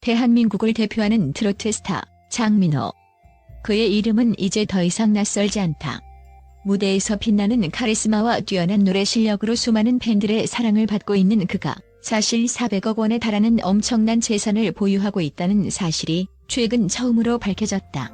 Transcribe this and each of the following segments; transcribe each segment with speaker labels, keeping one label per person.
Speaker 1: 대한민국을 대표하는 트로트 스타 장민호. 그의 이름은 이제 더 이상 낯설지 않다. 무대에서 빛나는 카리스마와 뛰어난 노래 실력으로 수많은 팬들의 사랑을 받고 있는 그가 사실 400억 원에 달하는 엄청난 재산을 보유하고 있다는 사실이 최근 처음으로 밝혀졌다.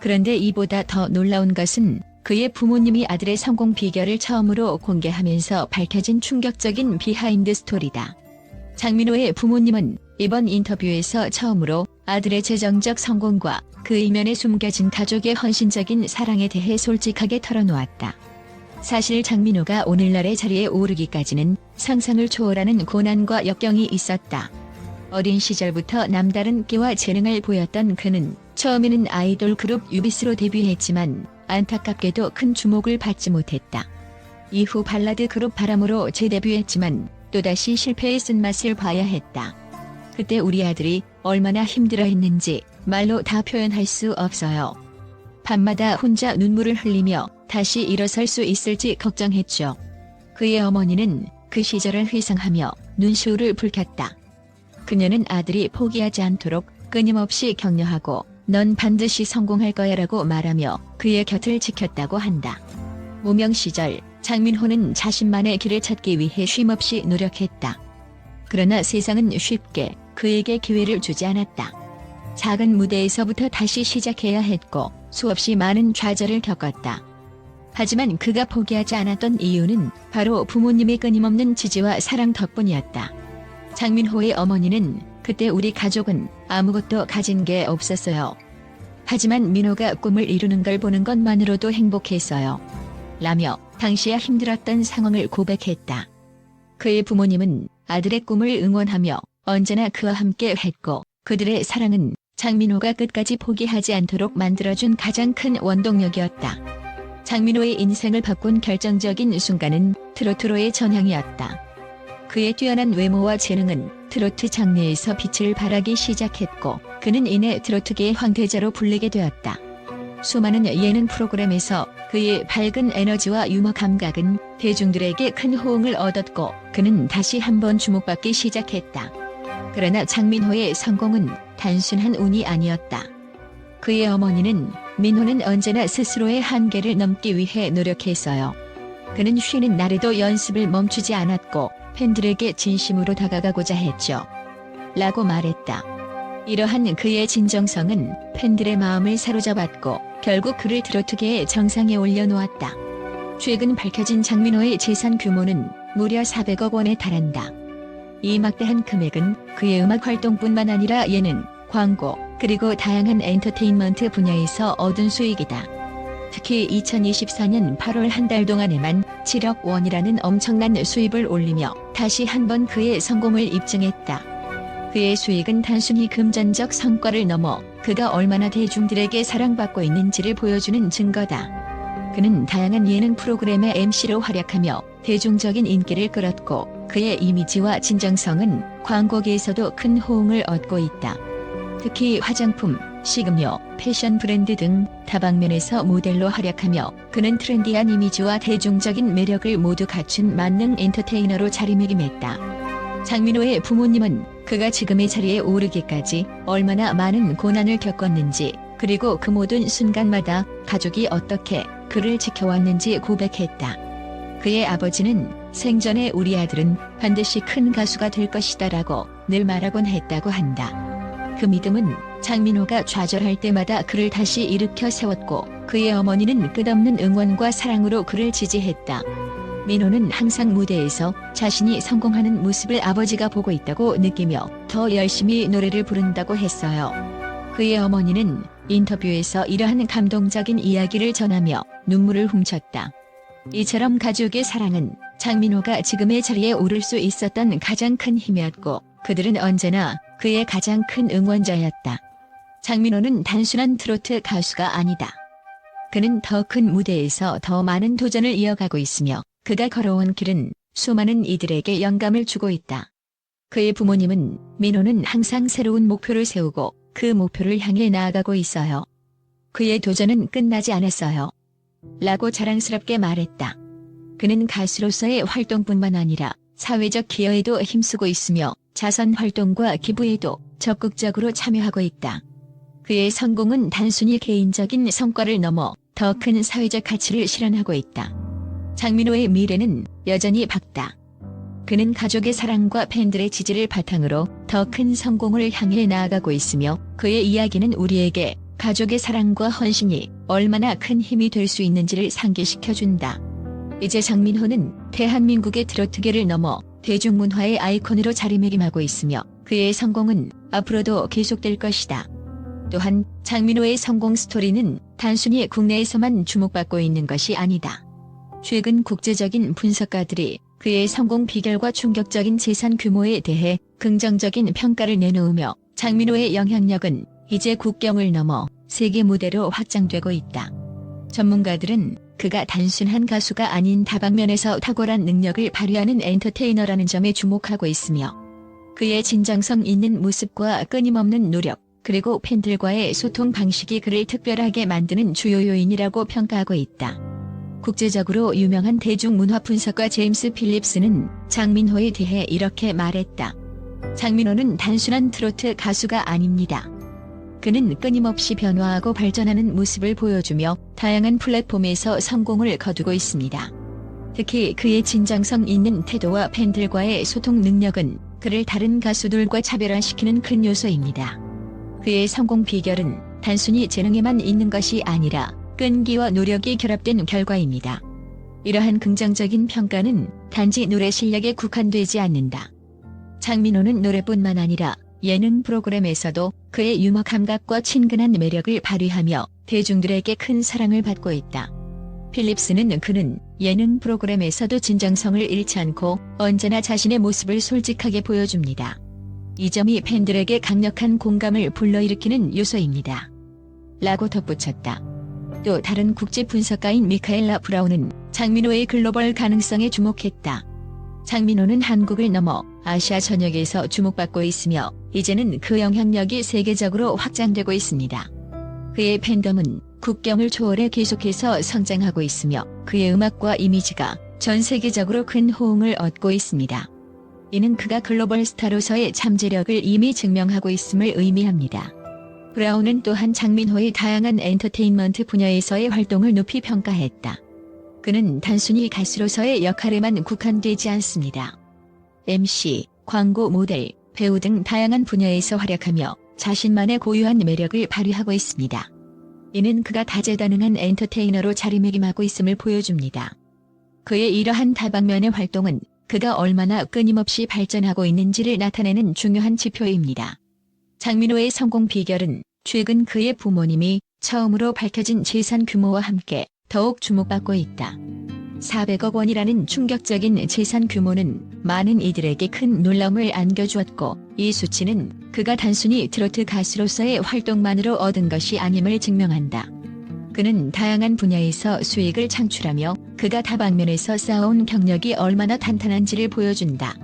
Speaker 1: 그런데 이보다 더 놀라운 것은 그의 부모님이 아들의 성공 비결을 처음으로 공개하면서 밝혀진 충격적인 비하인드 스토리다. 장민호의 부모님은 이번 인터뷰에서 처음으로 아들의 재정적 성공과 그 이면에 숨겨진 가족의 헌신적인 사랑에 대해 솔직하게 털어놓았다. 사실 장민호가 오늘날의 자리에 오르기까지는 상상을 초월하는 고난과 역경이 있었다. 어린 시절부터 남다른 끼와 재능을 보였던 그는 처음에는 아이돌 그룹 유비스로 데뷔했지만 안타깝게도 큰 주목을 받지 못했다. 이후 발라드 그룹 바람으로 재데뷔했지만 또다시 실패의 쓴맛을 봐야 했다. 그때 우리 아들이 얼마나 힘들어 했는지 말로 다 표현할 수 없어요. 밤마다 혼자 눈물을 흘리며 다시 일어설 수 있을지 걱정했죠. 그의 어머니는 그 시절을 회상하며 눈시울을 붉혔다. 그녀는 아들이 포기하지 않도록 끊임없이 격려하고 넌 반드시 성공할 거야 라고 말하며 그의 곁을 지켰다고 한다. 무명 시절 장민호는 자신만의 길을 찾기 위해 쉼없이 노력했다. 그러나 세상은 쉽게 그에게 기회를 주지 않았다. 작은 무대에서부터 다시 시작해야 했고 수없이 많은 좌절을 겪었다. 하지만 그가 포기하지 않았던 이유는 바로 부모님의 끊임없는 지지와 사랑 덕분이었다. 장민호의 어머니는 그때 우리 가족은 아무것도 가진 게 없었어요. 하지만 민호가 꿈을 이루는 걸 보는 것만으로도 행복했어요. 라며 당시야 힘들었던 상황을 고백했다. 그의 부모님은 아들의 꿈을 응원하며 언제나 그와 함께 했고 그들의 사랑은 장민호가 끝까지 포기하지 않도록 만들어준 가장 큰 원동력이었다. 장민호의 인생을 바꾼 결정적인 순간은 트로트로의 전향이었다. 그의 뛰어난 외모와 재능은 트로트 장르에서 빛을 발하기 시작했고 그는 이내 트로트계의 황태자로 불리게 되었다. 수많은 예능 프로그램에서 그의 밝은 에너지와 유머 감각은 대중들에게 큰 호응을 얻었고 그는 다시 한번 주목받기 시작했다. 그러나 장민호의 성공은 단순한 운이 아니었다. 그의 어머니는 민호는 언제나 스스로의 한계를 넘기 위해 노력했어요. 그는 쉬는 날에도 연습을 멈추지 않았고 팬들에게 진심으로 다가가고자 했죠. 라고 말했다. 이러한 그의 진정성은 팬들의 마음을 사로잡았고 결국 그를 트로트계의 정상에 올려놓았다. 최근 밝혀진 장민호의 재산 규모는 무려 400억 원에 달한다. 이 막대한 금액은 그의 음악 활동뿐만 아니라 예능, 광고, 그리고 다양한 엔터테인먼트 분야에서 얻은 수익이다. 특히 2024년 8월 한 달 동안에만 7억 원이라는 엄청난 수입을 올리며 다시 한 번 그의 성공을 입증했다. 그의 수익은 단순히 금전적 성과를 넘어 그가 얼마나 대중들에게 사랑받고 있는지를 보여주는 증거다. 그는 다양한 예능 프로그램의 MC로 활약하며 대중적인 인기를 끌었고 그의 이미지와 진정성은 광고계에서도 큰 호응을 얻고 있다. 특히 화장품, 식음료, 패션 브랜드 등 다방면에서 모델로 활약하며 그는 트렌디한 이미지와 대중적인 매력을 모두 갖춘 만능 엔터테이너로 자리매김했다. 장민호의 부모님은 그가 지금의 자리에 오르기까지 얼마나 많은 고난을 겪었는지 그리고 그 모든 순간마다 가족이 어떻게 그를 지켜왔는지 고백했다. 그의 아버지는 생전에 우리 아들은 반드시 큰 가수가 될 것이다 라고 늘 말하곤 했다고 한다. 그 믿음은 장민호가 좌절할 때마다 그를 다시 일으켜 세웠고 그의 어머니는 끝없는 응원과 사랑으로 그를 지지했다. 민호는 항상 무대에서 자신이 성공하는 모습을 아버지가 보고 있다고 느끼며 더 열심히 노래를 부른다고 했어요. 그의 어머니는 인터뷰에서 이러한 감동적인 이야기를 전하며 눈물을 훔쳤다. 이처럼 가족의 사랑은 장민호가 지금의 자리에 오를 수 있었던 가장 큰 힘이었고 그들은 언제나 그의 가장 큰 응원자였다. 장민호는 단순한 트로트 가수가 아니다. 그는 더 큰 무대에서 더 많은 도전을 이어가고 있으며 그가 걸어온 길은 수많은 이들에게 영감을 주고 있다. 그의 부모님은 민호는 항상 새로운 목표를 세우고 그 목표를 향해 나아가고 있어요. 그의 도전은 끝나지 않았어요. 라고 자랑스럽게 말했다. 그는 가수로서의 활동뿐만 아니라 사회적 기여에도 힘쓰고 있으며 자선 활동과 기부에도 적극적으로 참여하고 있다. 그의 성공은 단순히 개인적인 성과를 넘어 더 큰 사회적 가치를 실현하고 있다. 장민호의 미래는 여전히 밝다. 그는 가족의 사랑과 팬들의 지지를 바탕으로 더 큰 성공을 향해 나아가고 있으며 그의 이야기는 우리에게 가족의 사랑과 헌신이 얼마나 큰 힘이 될 수 있는지를 상기시켜준다. 이제 장민호는 대한민국의 트로트계를 넘어 대중문화의 아이콘으로 자리매김하고 있으며 그의 성공은 앞으로도 계속될 것이다. 또한 장민호의 성공 스토리는 단순히 국내에서만 주목받고 있는 것이 아니다. 최근 국제적인 분석가들이 그의 성공 비결과 충격적인 재산 규모에 대해 긍정적인 평가를 내놓으며 장민호의 영향력은 이제 국경을 넘어 세계 무대로 확장되고 있다. 전문가들은 그가 단순한 가수가 아닌 다방면에서 탁월한 능력을 발휘하는 엔터테이너라는 점에 주목하고 있으며 그의 진정성 있는 모습과 끊임없는 노력, 그리고 팬들과의 소통 방식이 그를 특별하게 만드는 주요 요인이라고 평가하고 있다. 국제적으로 유명한 대중문화 분석가 제임스 필립스는 장민호에 대해 이렇게 말했다. 장민호는 단순한 트로트 가수가 아닙니다. 그는 끊임없이 변화하고 발전하는 모습을 보여주며 다양한 플랫폼에서 성공을 거두고 있습니다. 특히 그의 진정성 있는 태도와 팬들과의 소통 능력은 그를 다른 가수들과 차별화시키는 큰 요소입니다. 그의 성공 비결은 단순히 재능에만 있는 것이 아니라 끈기와 노력이 결합된 결과입니다. 이러한 긍정적인 평가는 단지 노래 실력에 국한되지 않는다. 장민호는 노래뿐만 아니라 예능 프로그램에서도 그의 유머 감각과 친근한 매력을 발휘하며 대중들에게 큰 사랑을 받고 있다. 필립스는 그는 예능 프로그램에서도 진정성을 잃지 않고 언제나 자신의 모습을 솔직하게 보여줍니다. 이 점이 팬들에게 강력한 공감을 불러일으키는 요소입니다. 라고 덧붙였다. 또 다른 국제 분석가인 미카엘라 브라운은 장민호의 글로벌 가능성에 주목했다. 장민호는 한국을 넘어 아시아 전역에서 주목받고 있으며 이제는 그 영향력이 세계적으로 확장되고 있습니다. 그의 팬덤은 국경을 초월해 계속해서 성장하고 있으며 그의 음악과 이미지가 전 세계적으로 큰 호응을 얻고 있습니다. 이는 그가 글로벌 스타로서의 잠재력을 이미 증명하고 있음을 의미합니다. 브라운은 또한 장민호의 다양한 엔터테인먼트 분야에서의 활동을 높이 평가했다. 그는 단순히 가수로서의 역할에만 국한되지 않습니다. MC, 광고 모델, 배우 등 다양한 분야에서 활약하며 자신만의 고유한 매력을 발휘하고 있습니다. 이는 그가 다재다능한 엔터테이너로 자리매김하고 있음을 보여줍니다. 그의 이러한 다방면의 활동은 그가 얼마나 끊임없이 발전하고 있는지를 나타내는 중요한 지표입니다. 장민호의 성공 비결은 최근 그의 부모님이 처음으로 밝혀진 재산 규모와 함께 더욱 주목받고 있다. 400억 원이라는 충격적인 재산 규모는 많은 이들에게 큰 놀라움을 안겨주었고 이 수치는 그가 단순히 트로트 가수로서의 활동만으로 얻은 것이 아님을 증명한다. 그는 다양한 분야에서 수익을 창출하며 그가 다방면에서 쌓아온 경력이 얼마나 탄탄한지를 보여준다.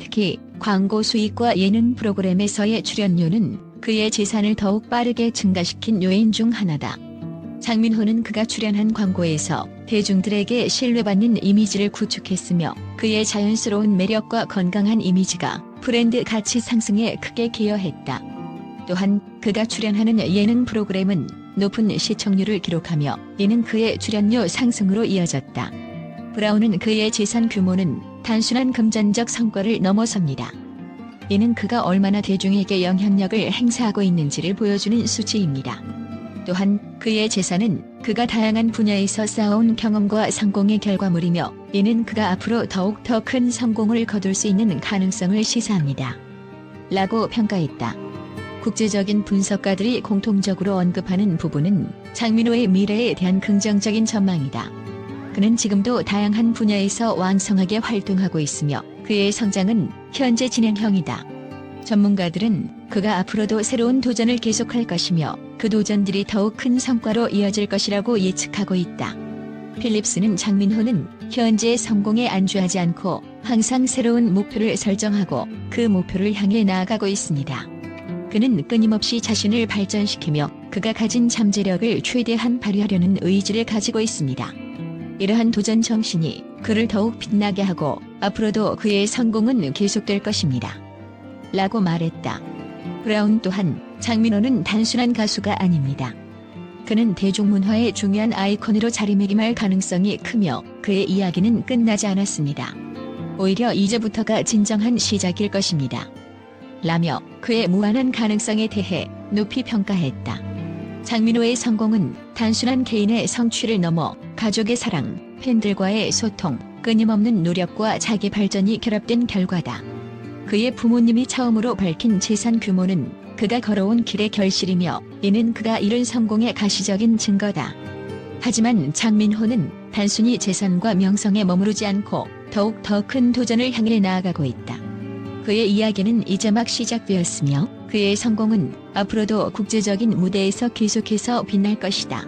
Speaker 1: 특히 광고 수익과 예능 프로그램에서의 출연료는 그의 재산을 더욱 빠르게 증가시킨 요인 중 하나다. 장민호는 그가 출연한 광고에서 대중들에게 신뢰받는 이미지를 구축했으며 그의 자연스러운 매력과 건강한 이미지가 브랜드 가치 상승에 크게 기여했다. 또한 그가 출연하는 예능 프로그램은 높은 시청률을 기록하며 이는 그의 출연료 상승으로 이어졌다. 브라운은 그의 재산 규모는 단순한 금전적 성과를 넘어섭니다. 이는 그가 얼마나 대중에게 영향력을 행사하고 있는지를 보여주는 수치입니다. 또한 그의 재산은 그가 다양한 분야에서 쌓아온 경험과 성공의 결과물이며 이는 그가 앞으로 더욱 더 큰 성공을 거둘 수 있는 가능성을 시사합니다. 라고 평가했다. 국제적인 분석가들이 공통적으로 언급하는 부분은 장민호의 미래에 대한 긍정적인 전망이다. 그는 지금도 다양한 분야에서 왕성하게 활동하고 있으며 그의 성장은 현재 진행형이다. 전문가들은 그가 앞으로도 새로운 도전을 계속할 것이며 그 도전들이 더욱 큰 성과로 이어질 것이라고 예측하고 있다. 필립스는 장민호는 현재의 성공에 안주하지 않고 항상 새로운 목표를 설정하고 그 목표를 향해 나아가고 있습니다. 그는 끊임없이 자신을 발전시키며 그가 가진 잠재력을 최대한 발휘하려는 의지를 가지고 있습니다. 이러한 도전 정신이 그를 더욱 빛나게 하고 앞으로도 그의 성공은 계속될 것입니다. 라고 말했다. 브라운 또한 장민호는 단순한 가수가 아닙니다. 그는 대중문화의 중요한 아이콘으로 자리매김할 가능성이 크며 그의 이야기는 끝나지 않았습니다. 오히려 이제부터가 진정한 시작일 것입니다. 라며 그의 무한한 가능성에 대해 높이 평가했다. 장민호의 성공은 단순한 개인의 성취를 넘어 가족의 사랑, 팬들과의 소통, 끊임없는 노력과 자기 발전이 결합된 결과다. 그의 부모님이 처음으로 밝힌 재산 규모는 그가 걸어온 길의 결실이며 이는 그가 이룬 성공의 가시적인 증거다. 하지만 장민호는 단순히 재산과 명성에 머무르지 않고 더욱 더 큰 도전을 향해 나아가고 있다. 그의 이야기는 이제 막 시작되었으며 그의 성공은 앞으로도 국제적인 무대에서 계속해서 빛날 것이다.